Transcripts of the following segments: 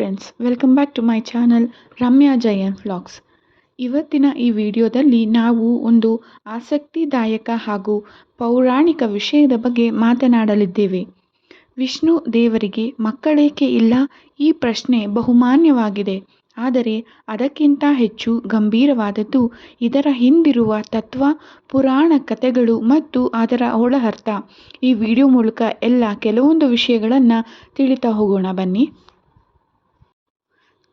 Friends welcome back to my channel Ramya Jayan vlogs ಇವತ್ತಿನ ಈ ವಿಡಿಯೋದಲ್ಲಿ ನಾವು ಒಂದು ಆಸಕ್ತಿದಾಯಕ ಹಾಗೂ ಪೌರಾಣಿಕ ವಿಷಯದ ಬಗ್ಗೆ ಮಾತನಾಡಲಿದ್ದೇವೆ. ವಿಷ್ಣು ದೇವರಿಗೆ ಮಕ್ಕಳೇಕೆ ಇಲ್ಲ? ಈ ಪ್ರಶ್ನೆ ಬಹುಮಾನ್ಯವಾಗಿದೆ. ಆದರೆ ಅದಕ್ಕಿಂತ ಹೆಚ್ಚು ಗಂಭೀರವಾದದ್ದು ಇದರ ಹಿಂದಿರುವ ತತ್ವ, ಪುರಾಣ ಕಥೆಗಳು ಮತ್ತು ಅದರ ಒಳಹರ್ಥ ಈ ವಿಡಿಯೋ ಮೂಲಕ ಎಲ್ಲ ಕೆಲವೊಂದು ವಿಷಯಗಳನ್ನು ತಿಳಿತಾ ಹೋಗೋಣ ಬನ್ನಿ.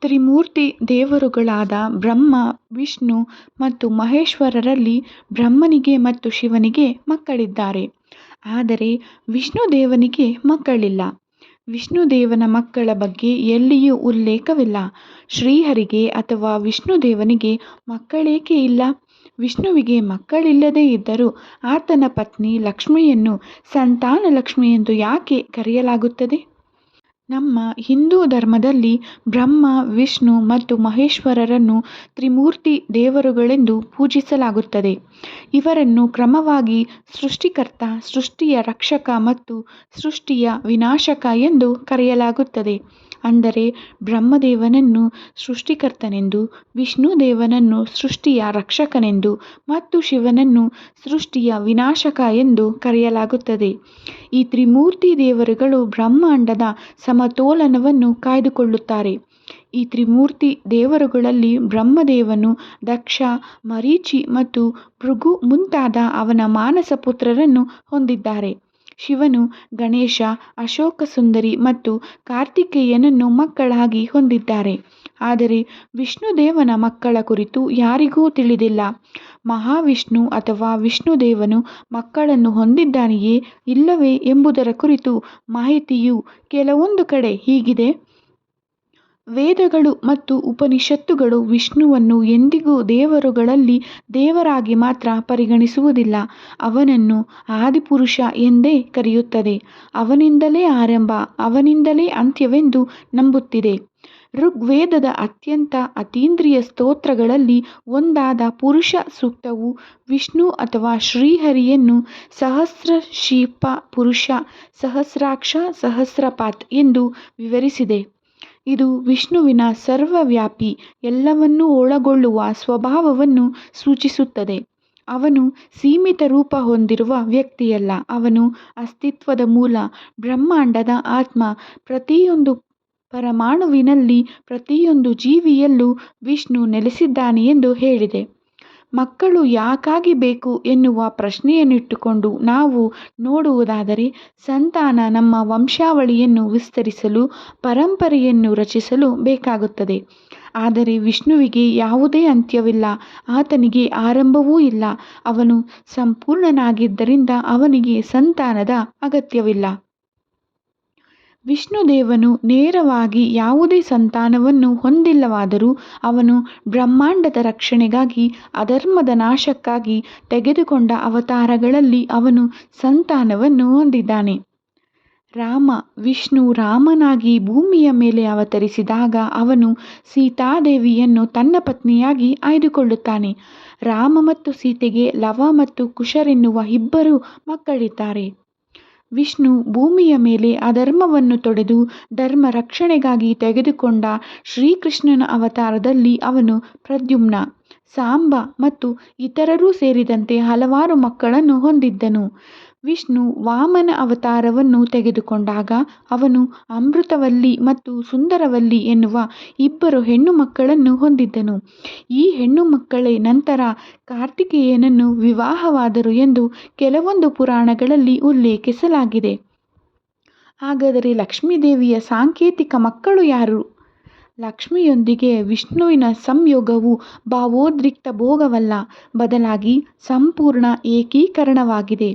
ತ್ರಿಮೂರ್ತಿ ದೇವರುಗಳಾದ ಬ್ರಹ್ಮ, ವಿಷ್ಣು ಮತ್ತು ಮಹೇಶ್ವರರಲ್ಲಿ ಬ್ರಹ್ಮನಿಗೆ ಮತ್ತು ಶಿವನಿಗೆ ಮಕ್ಕಳಿದ್ದಾರೆ. ಆದರೆ ವಿಷ್ಣು ದೇವನಿಗೆ ಮಕ್ಕಳಿಲ್ಲ. ವಿಷ್ಣು ದೇವನ ಮಕ್ಕಳ ಬಗ್ಗೆ ಎಲ್ಲಿಯೂ ಉಲ್ಲೇಖವಿಲ್ಲ. ಶ್ರೀಹರಿಗೆ ಅಥವಾ ವಿಷ್ಣುದೇವನಿಗೆ ಮಕ್ಕಳೇಕೆ ಇಲ್ಲ? ವಿಷ್ಣುವಿಗೆ ಮಕ್ಕಳಿಲ್ಲದೇ ಇದ್ದರೂ ಆತನ ಪತ್ನಿ ಲಕ್ಷ್ಮಿಯನ್ನು ಸಂತಾನ ಲಕ್ಷ್ಮಿ ಎಂದು ಯಾಕೆ ಕರೆಯಲಾಗುತ್ತದೆ? ನಮ್ಮ ಹಿಂದೂ ಧರ್ಮದಲ್ಲಿ ಬ್ರಹ್ಮ, ವಿಷ್ಣು ಮತ್ತು ಮಹೇಶ್ವರರನ್ನು ತ್ರಿಮೂರ್ತಿ ದೇವರುಗಳೆಂದು ಪೂಜಿಸಲಾಗುತ್ತದೆ. ಇವರನ್ನು ಕ್ರಮವಾಗಿ ಸೃಷ್ಟಿಕರ್ತ, ಸೃಷ್ಟಿಯ ರಕ್ಷಕ ಮತ್ತು ಸೃಷ್ಟಿಯ ವಿನಾಶಕ ಎಂದು ಕರೆಯಲಾಗುತ್ತದೆ. ಅಂದರೆ ಬ್ರಹ್ಮದೇವನನ್ನು ಸೃಷ್ಟಿಕರ್ತನೆಂದು, ವಿಷ್ಣುದೇವನನ್ನು ಸೃಷ್ಟಿಯ ರಕ್ಷಕನೆಂದು ಮತ್ತು ಶಿವನನ್ನು ಸೃಷ್ಟಿಯ ವಿನಾಶಕ ಎಂದು ಕರೆಯಲಾಗುತ್ತದೆ. ಈ ತ್ರಿಮೂರ್ತಿ ದೇವರುಗಳು ಬ್ರಹ್ಮಾಂಡದ ಸಮತೋಲನವನ್ನು ಕಾಯ್ದುಕೊಳ್ಳುತ್ತಾರೆ. ಈ ತ್ರಿಮೂರ್ತಿ ದೇವರುಗಳಲ್ಲಿ ಬ್ರಹ್ಮದೇವನು ದಕ್ಷ, ಮರೀಚಿ ಮತ್ತು ಭೃಗು ಮುಂತಾದ ಅವನ ಮಾನಸ ಪುತ್ರರನ್ನು ಹೊಂದಿದ್ದಾರೆ. ಶಿವನು ಗಣೇಶ, ಅಶೋಕ ಸುಂದರಿ ಮತ್ತು ಕಾರ್ತಿಕೇಯನನ್ನು ಮಕ್ಕಳಾಗಿ ಹೊಂದಿದ್ದಾರೆ. ಆದರೆ ವಿಷ್ಣುದೇವನ ಮಕ್ಕಳ ಕುರಿತು ಯಾರಿಗೂ ತಿಳಿದಿಲ್ಲ. ಮಹಾವಿಷ್ಣು ಅಥವಾ ವಿಷ್ಣುದೇವನು ಮಕ್ಕಳನ್ನು ಹೊಂದಿದ್ದಾನೆಯೇ ಇಲ್ಲವೇ ಎಂಬುದರ ಕುರಿತು ಮಾಹಿತಿಯು ಕೆಲವೊಂದು ಕಡೆ ಹೀಗಿದೆ. ವೇದಗಳು ಮತ್ತು ಉಪನಿಷತ್ತುಗಳು ವಿಷ್ಣುವನ್ನು ಎಂದಿಗೂ ದೇವರುಗಳಲ್ಲಿ ದೇವರಾಗಿ ಮಾತ್ರ ಪರಿಗಣಿಸುವುದಿಲ್ಲ. ಅವನನ್ನು ಆದಿಪುರುಷ ಎಂದೇ ಕರೆಯುತ್ತದೆ. ಅವನಿಂದಲೇ ಆರಂಭ, ಅವನಿಂದಲೇ ಅಂತ್ಯವೆಂದು ನಂಬುತ್ತಿದೆ. ಋಗ್ವೇದದ ಅತ್ಯಂತ ಅತೀಂದ್ರಿಯ ಸ್ತೋತ್ರಗಳಲ್ಲಿ ಒಂದಾದ ಪುರುಷ ಸೂಕ್ತವು ವಿಷ್ಣು ಅಥವಾ ಶ್ರೀಹರಿಯನ್ನು ಸಹಸ್ರಶೀರ್ಷ ಪುರುಷ, ಸಹಸ್ರಾಕ್ಷ ಸಹಸ್ರಪಾತ್ ಎಂದು ವಿವರಿಸಿದೆ. ಇದು ವಿಷ್ಣುವಿನ ಸರ್ವವ್ಯಾಪಿ, ಎಲ್ಲವನ್ನೂ ಒಳಗೊಳ್ಳುವ ಸ್ವಭಾವವನ್ನು ಸೂಚಿಸುತ್ತದೆ. ಅವನು ಸೀಮಿತ ರೂಪ ಹೊಂದಿರುವ ವ್ಯಕ್ತಿಯಲ್ಲ. ಅವನು ಅಸ್ತಿತ್ವದ ಮೂಲ, ಬ್ರಹ್ಮಾಂಡದ ಆತ್ಮ. ಪ್ರತಿಯೊಂದು ಪರಮಾಣುವಿನಲ್ಲಿ ಪ್ರತಿಯೊಂದು ಜೀವಿಯಲ್ಲೂ ವಿಷ್ಣು ನೆಲೆಸಿದ್ದಾನೆ ಎಂದು ಹೇಳಿದೆ. ಮಕ್ಕಳು ಯಾಕಾಗಿ ಬೇಕು ಎನ್ನುವ ಪ್ರಶ್ನೆಯನ್ನಿಟ್ಟುಕೊಂಡು ನಾವು ನೋಡುವುದಾದರೆ ಸಂತಾನ ನಮ್ಮ ವಂಶಾವಳಿಯನ್ನು ವಿಸ್ತರಿಸಲು, ಪರಂಪರೆಯನ್ನು ರಚಿಸಲು ಬೇಕಾಗುತ್ತದೆ. ಆದರೆ ವಿಷ್ಣುವಿಗೆ ಯಾವುದೇ ಅಂತ್ಯವಿಲ್ಲ, ಆತನಿಗೆ ಆರಂಭವೂ ಇಲ್ಲ. ಅವನು ಸಂಪೂರ್ಣನಾಗಿದ್ದರಿಂದ ಅವನಿಗೆ ಸಂತಾನದ ಅಗತ್ಯವಿಲ್ಲ. ವಿಷ್ಣುದೇವನು ನೇರವಾಗಿ ಯಾವುದೇ ಸಂತಾನವನ್ನು ಹೊಂದಿಲ್ಲವಾದರೂ ಅವನು ಬ್ರಹ್ಮಾಂಡದ ರಕ್ಷಣೆಗಾಗಿ, ಅಧರ್ಮದ ನಾಶಕ್ಕಾಗಿ ತೆಗೆದುಕೊಂಡ ಅವತಾರಗಳಲ್ಲಿ ಅವನು ಸಂತಾನವನ್ನು ಹೊಂದಿದ್ದಾನೆ. ರಾಮ ವಿಷ್ಣು ರಾಮನಾಗಿ ಭೂಮಿಯ ಮೇಲೆ ಅವತರಿಸಿದಾಗ ಅವನು ಸೀತಾದೇವಿಯನ್ನು ತನ್ನ ಪತ್ನಿಯಾಗಿ ಆಯ್ದುಕೊಳ್ಳುತ್ತಾನೆ. ರಾಮ ಮತ್ತು ಸೀತೆಗೆ ಲವ ಮತ್ತು ಕುಶರೆನ್ನುವ ಇಬ್ಬರು ಮಕ್ಕಳಿದ್ದಾರೆ. ವಿಷ್ಣು ಭೂಮಿಯ ಮೇಲೆ ಅಧರ್ಮವನ್ನು ತೊಡೆದು ಧರ್ಮ ರಕ್ಷಣೆಗಾಗಿ ತೆಗೆದುಕೊಂಡ ಶ್ರೀಕೃಷ್ಣನ ಅವತಾರದಲ್ಲಿ ಅವನು ಪ್ರದ್ಯುಮ್ನ, ಸಾಂಬ ಮತ್ತು ಇತರರೂ ಸೇರಿದಂತೆ ಹಲವಾರು ಮಕ್ಕಳನ್ನು ಹೊಂದಿದ್ದನು. ವಿಷ್ಣು ವಾಮನ ಅವತಾರವನ್ನು ತೆಗೆದುಕೊಂಡಾಗ ಅವನು ಅಮೃತವಲ್ಲಿ ಮತ್ತು ಸುಂದರವಲ್ಲಿ ಎನ್ನುವ ಇಬ್ಬರು ಹೆಣ್ಣು ಮಕ್ಕಳನ್ನು ಹೊಂದಿದ್ದನು. ಈ ಹೆಣ್ಣು ಮಕ್ಕಳೇ ನಂತರ ಕಾರ್ತಿಕೇಯನನ್ನು ವಿವಾಹವಾದರು ಎಂದು ಕೆಲವೊಂದು ಪುರಾಣಗಳಲ್ಲಿ ಉಲ್ಲೇಖಿಸಲಾಗಿದೆ. ಹಾಗಾದರೆ ಲಕ್ಷ್ಮೀದೇವಿಯ ಸಾಂಕೇತಿಕ ಮಕ್ಕಳು ಯಾರು? ಲಕ್ಷ್ಮಿಯೊಂದಿಗೆ ವಿಷ್ಣುವಿನ ಸಂಯೋಗವು ಭಾವೋದ್ರಿಕ್ತ ಭೋಗವಲ್ಲ, ಬದಲಾಗಿ ಸಂಪೂರ್ಣ ಏಕೀಕರಣವಾಗಿದೆ.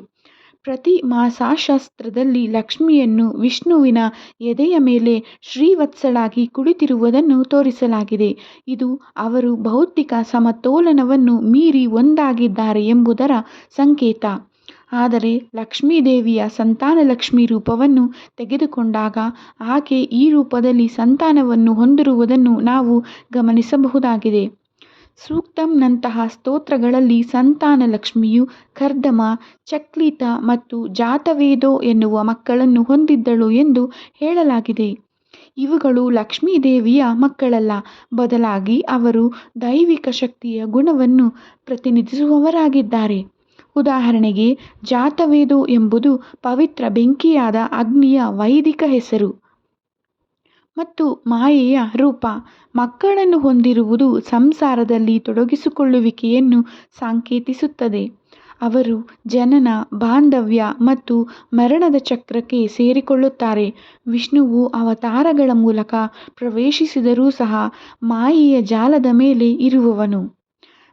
ಪ್ರತಿ ಮಾಸಾಶಾಸ್ತ್ರದಲ್ಲಿ ಲಕ್ಷ್ಮಿಯನ್ನು ವಿಷ್ಣುವಿನ ಎದೆಯ ಮೇಲೆ ಶ್ರೀವತ್ಸಳಾಗಿ ಕುಳಿತಿರುವುದನ್ನು ತೋರಿಸಲಾಗಿದೆ. ಇದು ಅವರು ಭೌತಿಕ ಸಮತೋಲನವನ್ನು ಮೀರಿ ಒಂದಾಗಿದ್ದಾರೆ ಎಂಬುದರ ಸಂಕೇತ. ಆದರೆ ಲಕ್ಷ್ಮೀದೇವಿಯ ಸಂತಾನಲಕ್ಷ್ಮಿ ರೂಪವನ್ನು ತೆಗೆದುಕೊಂಡಾಗ ಆಕೆ ಈ ರೂಪದಲ್ಲಿ ಸಂತಾನವನ್ನು ಹೊಂದಿರುವುದನ್ನು ನಾವು ಗಮನಿಸಬಹುದಾಗಿದೆ. ಸೂಕ್ತಂನಂತಹ ಸ್ತೋತ್ರಗಳಲ್ಲಿ ಸಂತಾನ ಲಕ್ಷ್ಮಿಯು ಕರ್ದಮ, ಚಕ್ಲಿತ ಮತ್ತು ಜಾತವೇದೋ ಎನ್ನುವ ಮಕ್ಕಳನ್ನು ಹೊಂದಿದ್ದಳು ಎಂದು ಹೇಳಲಾಗಿದೆ. ಇವುಗಳು ಲಕ್ಷ್ಮೀದೇವಿಯ ಮಕ್ಕಳಲ್ಲ, ಬದಲಾಗಿ ಅವರು ದೈವಿಕ ಶಕ್ತಿಯ ಗುಣವನ್ನು ಪ್ರತಿನಿಧಿಸುವವರಾಗಿದ್ದಾರೆ. ಉದಾಹರಣೆಗೆ, ಜಾತವೇದು ಎಂಬುದು ಪವಿತ್ರ ಬೆಂಕಿಯಾದ ಅಗ್ನಿಯ ವೈದಿಕ ಹೆಸರು. ಮತ್ತು ಮಾಯೆಯ ರೂಪ. ಮಕ್ಕಳನ್ನು ಹೊಂದಿರುವುದು ಸಂಸಾರದಲ್ಲಿ ತೊಡಗಿಸಿಕೊಳ್ಳುವಿಕೆಯನ್ನು ಸಂಕೇತಿಸುತ್ತದೆ. ಅವರು ಜನನ, ಬಾಂಧವ್ಯ ಮತ್ತು ಮರಣದ ಚಕ್ರಕ್ಕೆ ಸೇರಿಕೊಳ್ಳುತ್ತಾರೆ. ವಿಷ್ಣುವು ಅವತಾರಗಳ ಮೂಲಕ ಪ್ರವೇಶಿಸಿದರೂ ಸಹ ಮಾಯೆಯ ಜಾಲದ ಮೇಲೆ ಇರುವವನು.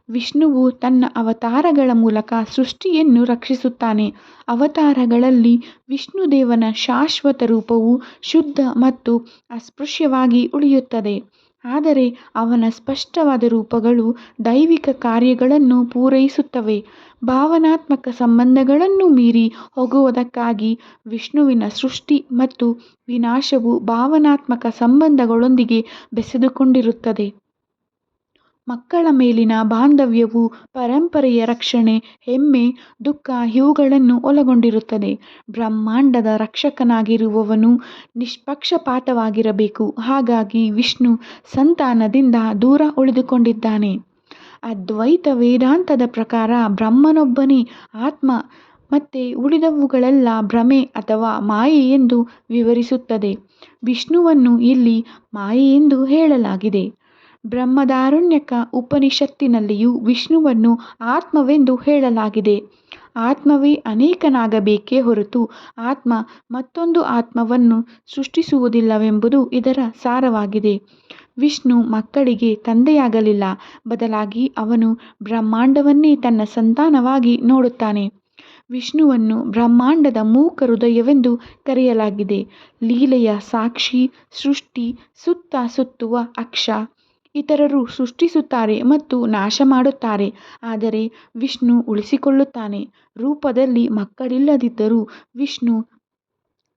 ವಿಷ್ಣುವು ತನ್ನ ಅವತಾರಗಳ ಮೂಲಕ ಸೃಷ್ಟಿಯನ್ನು ರಕ್ಷಿಸುತ್ತಾನೆ. ಅವತಾರಗಳಲ್ಲಿ ವಿಷ್ಣುದೇವನ ಶಾಶ್ವತ ರೂಪವು ಶುದ್ಧ ಮತ್ತು ಅಸ್ಪೃಶ್ಯವಾಗಿ ಉಳಿಯುತ್ತದೆ. ಆದರೆ ಅವನ ಸ್ಪಷ್ಟವಾದ ರೂಪಗಳು ದೈವಿಕ ಕಾರ್ಯಗಳನ್ನು ಪೂರೈಸುತ್ತವೆ. ಭಾವನಾತ್ಮಕ ಸಂಬಂಧಗಳನ್ನು ಮೀರಿ ಹೋಗುವುದಕ್ಕಾಗಿ ವಿಷ್ಣುವಿನ ಸೃಷ್ಟಿ ಮತ್ತು ವಿನಾಶವು ಭಾವನಾತ್ಮಕ ಸಂಬಂಧಗಳೊಂದಿಗೆ ಬೆಸೆದುಕೊಂಡಿರುತ್ತದೆ. ಮಕ್ಕಳ ಮೇಲಿನ ಬಾಂಧವ್ಯವು ಪರಂಪರೆಯ ರಕ್ಷಣೆ, ಹೆಮ್ಮೆ, ದುಃಖ ಇವುಗಳನ್ನು ಒಳಗೊಂಡಿರುತ್ತದೆ. ಬ್ರಹ್ಮಾಂಡದ ರಕ್ಷಕನಾಗಿರುವವನು ನಿಷ್ಪಕ್ಷಪಾತವಾಗಿರಬೇಕು. ಹಾಗಾಗಿ ವಿಷ್ಣು ಸಂತಾನದಿಂದ ದೂರ ಉಳಿದುಕೊಂಡಿದ್ದಾನೆ. ಅದ್ವೈತ ವೇದಾಂತದ ಪ್ರಕಾರ ಬ್ರಹ್ಮನೊಬ್ಬನೇ ಆತ್ಮ, ಮತ್ತೆ ಉಳಿದವುಗಳೆಲ್ಲ ಭ್ರಮೆ ಅಥವಾ ಮಾಯೆ ಎಂದು ವಿವರಿಸುತ್ತದೆ. ವಿಷ್ಣುವನ್ನು ಇಲ್ಲಿ ಮಾಯೆ ಎಂದು ಹೇಳಲಾಗಿದೆ. ಬ್ರಹ್ಮದಾರಣ್ಯಕ ಉಪನಿಷತ್ತಿನಲ್ಲಿಯೂ ವಿಷ್ಣುವನ್ನು ಆತ್ಮವೆಂದು ಹೇಳಲಾಗಿದೆ. ಆತ್ಮವೇ ಅನೇಕನಾಗಬೇಕೇ ಹೊರತು ಆತ್ಮ ಮತ್ತೊಂದು ಆತ್ಮವನ್ನು ಸೃಷ್ಟಿಸುವುದಿಲ್ಲವೆಂಬುದು ಇದರ ಸಾರವಾಗಿದೆ. ವಿಷ್ಣು ಮಕ್ಕಳಿಗೆ ತಂದೆಯಾಗಲಿಲ್ಲ. ಬದಲಾಗಿ ಅವನು ಬ್ರಹ್ಮಾಂಡವನ್ನೇ ತನ್ನ ಸಂತಾನವಾಗಿ ನೋಡುತ್ತಾನೆ. ವಿಷ್ಣುವನ್ನು ಬ್ರಹ್ಮಾಂಡದ ಮೂಕ ಹೃದಯವೆಂದು ಕರೆಯಲಾಗಿದೆ. ಲೀಲೆಯ ಸಾಕ್ಷಿ, ಸೃಷ್ಟಿ, ಸುತ್ತ ಸುತ್ತುವ ಅಕ್ಷ ಇತರರು ಸೃಷ್ಟಿಸುತ್ತಾರೆ ಮತ್ತು ನಾಶ ಮಾಡುತ್ತಾರೆ ಆದರೆ ವಿಷ್ಣು ಉಳಿಸಿಕೊಳ್ಳುತ್ತಾನೆ. ರೂಪದಲ್ಲಿ ಮಕ್ಕಳಿಲ್ಲದಿದ್ದರೂ ವಿಷ್ಣು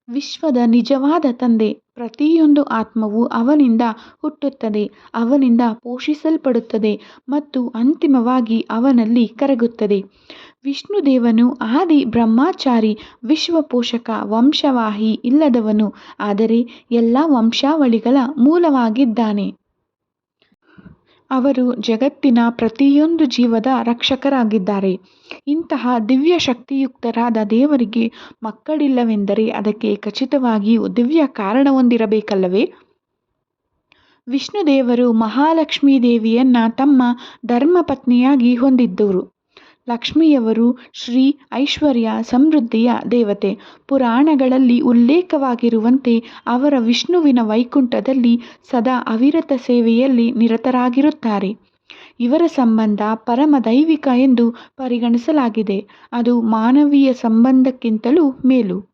ವಿಶ್ವದ ನಿಜವಾದ ತಂದೆ. ಪ್ರತಿಯೊಂದು ಆತ್ಮವು ಅವನಿಂದ ಹುಟ್ಟುತ್ತದೆ, ಅವನಿಂದ ಪೋಷಿಸಲ್ಪಡುತ್ತದೆ ಮತ್ತು ಅಂತಿಮವಾಗಿ ಅವನಲ್ಲಿ ಕರಗುತ್ತದೆ. ವಿಷ್ಣು ದೇವನು ಆದಿ ಬ್ರಹ್ಮಚಾರಿ ವಿಶ್ವಪೋಷಕ ವಂಶವಾಹಿ ಇಲ್ಲದವನು, ಆದರೆ ಎಲ್ಲ ವಂಶಾವಳಿಗಳ ಮೂಲವಾಗಿದ್ದಾನೆ. ಅವರು ಜಗತ್ತಿನ ಪ್ರತಿಯೊಂದು ಜೀವದ ರಕ್ಷಕರಾಗಿದ್ದಾರೆ. ಇಂತಹ ದಿವ್ಯ ಶಕ್ತಿಯುಕ್ತರಾದ ದೇವರಿಗೆ ಮಕ್ಕಳಿಲ್ಲವೆಂದರೆ ಅದಕ್ಕೆ ಖಚಿತವಾಗಿಯೂ ದಿವ್ಯ ಕಾರಣವೊಂದಿರಬೇಕಲ್ಲವೇ? ವಿಷ್ಣುದೇವರು ಮಹಾಲಕ್ಷ್ಮೀ ದೇವಿಯನ್ನು ತಮ್ಮ ಧರ್ಮಪತ್ನಿಯಾಗಿ ಹೊಂದಿದ್ದರು ಲಕ್ಷ್ಮಿಯವರು ಶ್ರೀ ಐಶ್ವರ್ಯ ಸಮೃದ್ಧಿಯ ದೇವತೆ. ಪುರಾಣಗಳಲ್ಲಿ ಉಲ್ಲೇಖವಾಗಿರುವಂತೆ ಅವರ ವಿಷ್ಣುವಿನ ವೈಕುಂಠದಲ್ಲಿ ಸದಾ ಅವಿರತ ಸೇವೆಯಲ್ಲಿ ನಿರತರಾಗಿರುತ್ತಾರೆ. ಇವರ ಸಂಬಂಧ ಪರಮ ದೈವಿಕ ಎಂದು ಪರಿಗಣಿಸಲಾಗಿದೆ. ಅದು ಮಾನವೀಯ ಸಂಬಂಧಕ್ಕಿಂತಲೂ ಮೇಲು.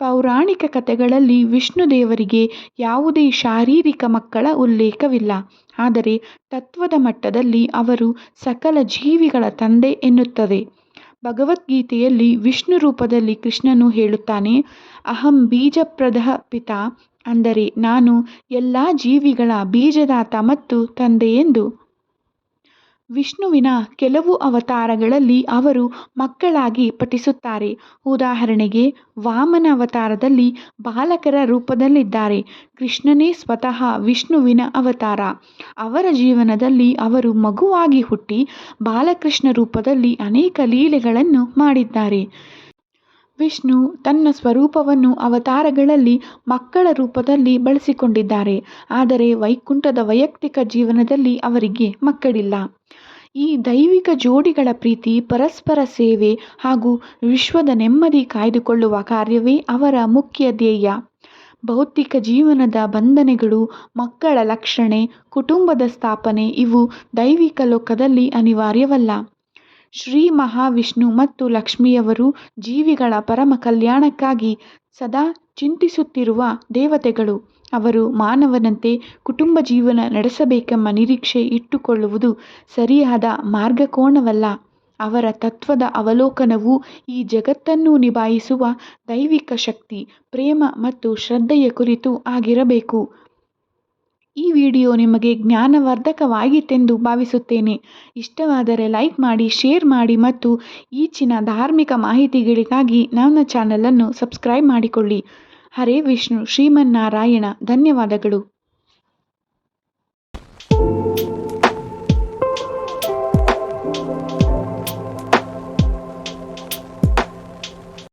ಪೌರಾಣಿಕ ಕಥೆಗಳಲ್ಲಿ ವಿಷ್ಣು ದೇವರಿಗೆ ಯಾವುದೇ ಶಾರೀರಿಕ ಮಕ್ಕಳ ಉಲ್ಲೇಖವಿಲ್ಲ. ಆದರೆ ತತ್ವದ ಮಟ್ಟದಲ್ಲಿ ಅವರು ಸಕಲ ಜೀವಿಗಳ ತಂದೆ ಎನ್ನುತ್ತದೆ. ಭಗವದ್ಗೀತೆಯಲ್ಲಿ ವಿಷ್ಣು ರೂಪದಲ್ಲಿ ಕೃಷ್ಣನು ಹೇಳುತ್ತಾನೆ, ಅಹಂ ಬೀಜಪ್ರದ ಪಿತಾ, ಅಂದರೆ ನಾನು ಎಲ್ಲ ಜೀವಿಗಳ ಬೀಜದಾತ ಮತ್ತು ತಂದೆ ಎಂದು. ವಿಷ್ಣುವಿನ ಕೆಲವು ಅವತಾರಗಳಲ್ಲಿ ಅವರು ಮಕ್ಕಳಾಗಿ ಪಠಿಸುತ್ತಾರೆ. ಉದಾಹರಣೆಗೆ, ವಾಮನ ಅವತಾರದಲ್ಲಿ ಬಾಲಕರ ರೂಪದಲ್ಲಿದ್ದಾರೆ. ಕೃಷ್ಣನೇ ಸ್ವತಃ ವಿಷ್ಣುವಿನ ಅವತಾರ. ಅವರ ಜೀವನದಲ್ಲಿ ಅವರು ಮಗುವಾಗಿ ಹುಟ್ಟಿ, ಬಾಲಕೃಷ್ಣ ರೂಪದಲ್ಲಿ ಅನೇಕ ಲೀಲೆಗಳನ್ನು ಮಾಡಿದ್ದಾರೆ. ವಿಷ್ಣು ತನ್ನ ಸ್ವರೂಪವನ್ನು ಅವತಾರಗಳಲ್ಲಿ ಮಕ್ಕಳ ರೂಪದಲ್ಲಿ ಬಳಸಿಕೊಂಡಿದ್ದಾರೆ. ಆದರೆ ವೈಕುಂಠದ ವೈಯಕ್ತಿಕ ಜೀವನದಲ್ಲಿ ಅವರಿಗೆ ಮಕ್ಕಳಿಲ್ಲ. ಈ ದೈವಿಕ ಜೋಡಿಗಳ ಪ್ರೀತಿ, ಪರಸ್ಪರ ಸೇವೆ ಹಾಗೂ ವಿಶ್ವದ ನೆಮ್ಮದಿ ಕಾಯ್ದುಕೊಳ್ಳುವ ಕಾರ್ಯವೇ ಅವರ ಮುಖ್ಯ ಧ್ಯೇಯ. ಭೌತಿಕ ಜೀವನದ ಬಂಧನೆಗಳು, ಮಕ್ಕಳ ಲಕ್ಷಣೆ, ಕುಟುಂಬದ ಸ್ಥಾಪನೆ ಇವು ದೈವಿಕ ಲೋಕದಲ್ಲಿ ಅನಿವಾರ್ಯವಲ್ಲ. ಶ್ರೀ ಮಹಾವಿಷ್ಣು ಮತ್ತು ಲಕ್ಷ್ಮಿಯವರು ಜೀವಿಗಳ ಪರಮ ಕಲ್ಯಾಣಕ್ಕಾಗಿ ಸದಾ ಚಿಂತಿಸುತ್ತಿರುವ ದೇವತೆಗಳು. ಅವರು ಮಾನವನಂತೆ ಕುಟುಂಬ ಜೀವನ ನಡೆಸಬೇಕೆಂಬ ನಿರೀಕ್ಷೆ ಇಟ್ಟುಕೊಳ್ಳುವುದು ಸರಿಯಾದ ಮಾರ್ಗಕೋಣವಲ್ಲ ಅವರ ತತ್ವದ ಅವಲೋಕನವು ಈ ಜಗತ್ತನ್ನು ನಿಭಾಯಿಸುವ ದೈವಿಕ ಶಕ್ತಿ, ಪ್ರೇಮ ಮತ್ತು ಶ್ರದ್ಧೆಯ ಕುರಿತು ಆಗಿರಬೇಕು. ಈ ವಿಡಿಯೋ ನಿಮಗೆ ಜ್ಞಾನವರ್ಧಕವಾಗಿತ್ತೆಂದು ಭಾವಿಸುತ್ತೇನೆ. ಇಷ್ಟವಾದರೆ ಲೈಕ್ ಮಾಡಿ, ಶೇರ್ ಮಾಡಿ ಮತ್ತು ಈಚಿನ ಧಾರ್ಮಿಕ ಮಾಹಿತಿಗಳಿಗಾಗಿ ನನ್ನ ಚಾನಲನ್ನು ಸಬ್ಸ್ಕ್ರೈಬ್ ಮಾಡಿಕೊಳ್ಳಿ. ಹರೇ ವಿಷ್ಣು, ಶ್ರೀಮನ್ನಾರಾಯಣ. ಧನ್ಯವಾದಗಳು.